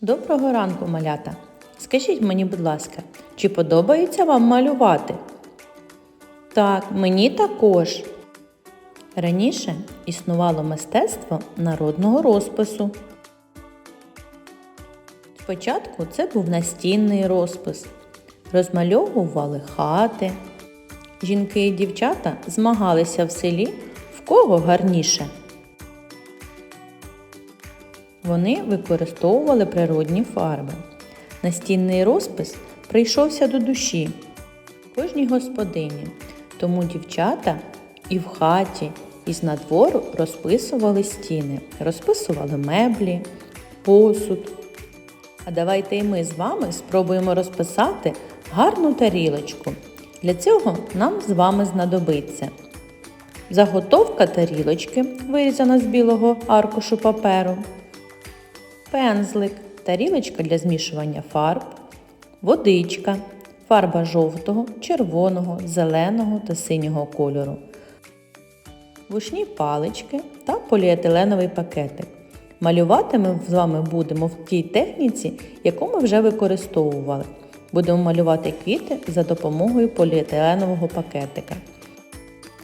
Доброго ранку, малята! Скажіть мені, будь ласка, чи подобається вам малювати? Так, мені також. Раніше існувало мистецтво народного розпису. Спочатку це був настінний розпис. Розмальовували хати. Жінки і дівчата змагалися в селі в кого гарніше. Вони використовували природні фарби. Настінний розпис прийшовся до душі кожній господині, тому дівчата і в хаті, і з надвору розписували стіни, розписували меблі, посуд. А давайте і ми з вами спробуємо розписати гарну тарілочку. Для цього нам з вами знадобиться заготовка тарілочки, вирізана з білого аркушу паперу, пензлик, тарілочка для змішування фарб, водичка, фарба жовтого, червоного, зеленого та синього кольору, вушні палички та поліетиленовий пакетик. Малювати ми з вами будемо в тій техніці, яку ми вже використовували. Будемо малювати квіти за допомогою поліетиленового пакетика.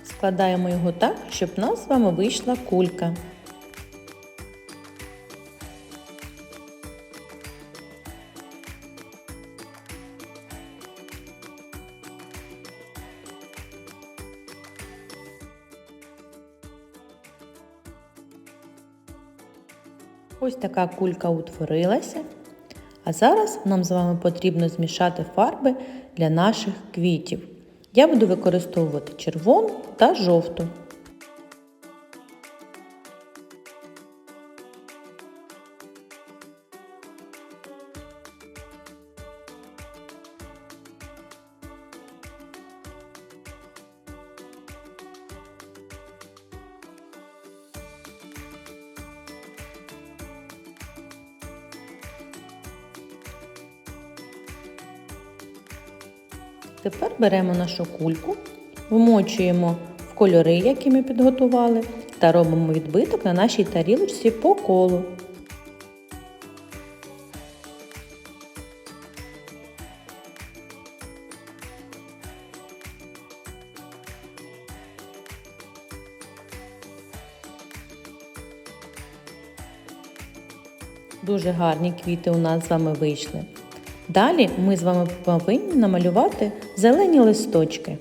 Складаємо його так, щоб в нас з вами вийшла кулька. Ось така кулька утворилася. А зараз нам з вами потрібно змішати фарби для наших квітів. Я буду використовувати червону та жовту. Тепер беремо нашу кульку, вмочуємо в кольори, які ми підготували, та робимо відбиток на нашій тарілочці по колу. Дуже гарні квіти у нас з вами вийшли. Далі ми з вами повинні намалювати зелені листочки.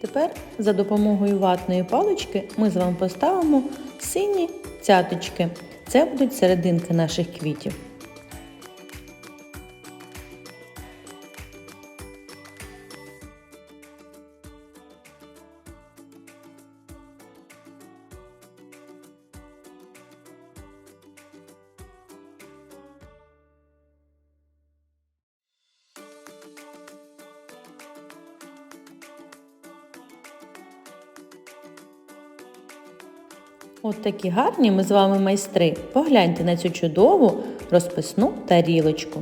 Тепер за допомогою ватної палички ми з вами поставимо сині цяточки. Це будуть серединки наших квітів. От такі гарні ми з вами майстри. Погляньте на цю чудову розписну тарілочку.